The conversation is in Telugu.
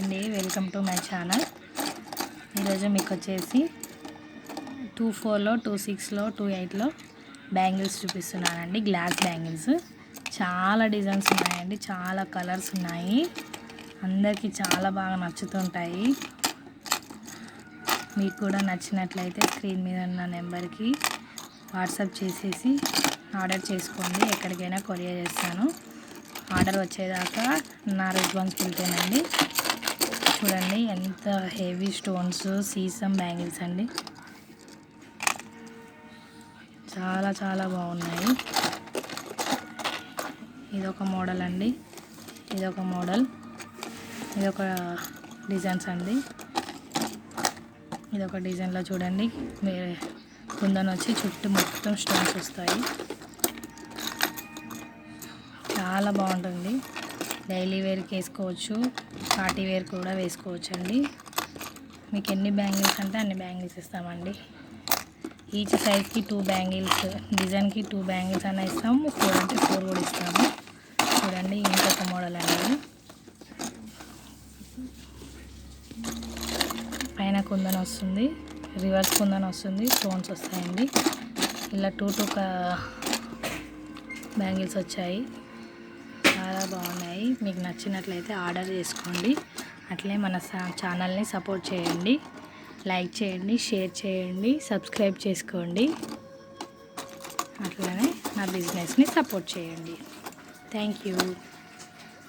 అండి వెల్కమ్ టు మై ఛానల్. ఈరోజు మీకు వచ్చేసి టూ ఫోర్లో టూ సిక్స్లో టూ ఎయిట్లో బ్యాంగిల్స్ చూపిస్తున్నానండి గ్లాస్ బ్యాంగిల్స్. చాలా డిజైన్స్ ఉన్నాయండి చాలా కలర్స్ ఉన్నాయి. అందరికీ చాలా బాగా నచ్చుతుంటాయి. మీకు కూడా నచ్చినట్లయితే స్క్రీన్ మీద ఉన్న నెంబర్కి వాట్సాప్ చేసేసి ఆర్డర్ చేసుకోండి ఎక్కడికైనా కొరియర్ చేస్తాను. ఆర్డర్ వచ్చేదాకా నా రెస్పాన్సిబిలిటీనండి చూడండి ఎంత హెవీ స్టోన్స్ సీసం బ్యాంగిల్స్ అండి. చాలా చాలా బాగున్నాయి. ఇదొక మోడల్ అండి. ఇదొక మోడల్. ఇదొక డిజైన్స్ అండి. ఇదొక డిజైన్లో చూడండి వేరే కుందన్ వచ్చి చుట్టూ మొత్తం స్టోన్స్ వస్తాయి. చాలా బాగుంటుంది. డైలీ వేర్కి వేసుకోవచ్చు పార్టీ వేర్ కూడా వేసుకోవచ్చు అండి మీకు ఎన్ని బ్యాంగిల్స్ అంటే అన్ని బ్యాంగిల్స్ ఇస్తామండి. ఈచ్ సైజ్కి టూ బ్యాంగిల్స్ డిజైన్కి టూ బ్యాంగిల్స్ అన్న ఇస్తాము ఫోర్ అంటే ఫోర్ కూడా ఇస్తాము. చూడండి ఇంకొక మోడల్ అనేది పైన కుందన వస్తుంది రివర్స్ కుందన వస్తుంది స్టోన్స్ వస్తాయండి. ఇలా టూ టూ బ్యాంగిల్స్ వచ్చాయి. బాగున్నాయి. మీకు నచ్చినట్లయితే ఆర్డర్ చేసుకోండి. అట్లే మన ఛానల్ని సపోర్ట్ చేయండి. లైక్ చేయండి షేర్ చేయండి సబ్స్క్రైబ్ చేసుకోండి. అట్లనే నా బిజినెస్ని సపోర్ట్ చేయండి. Thank you.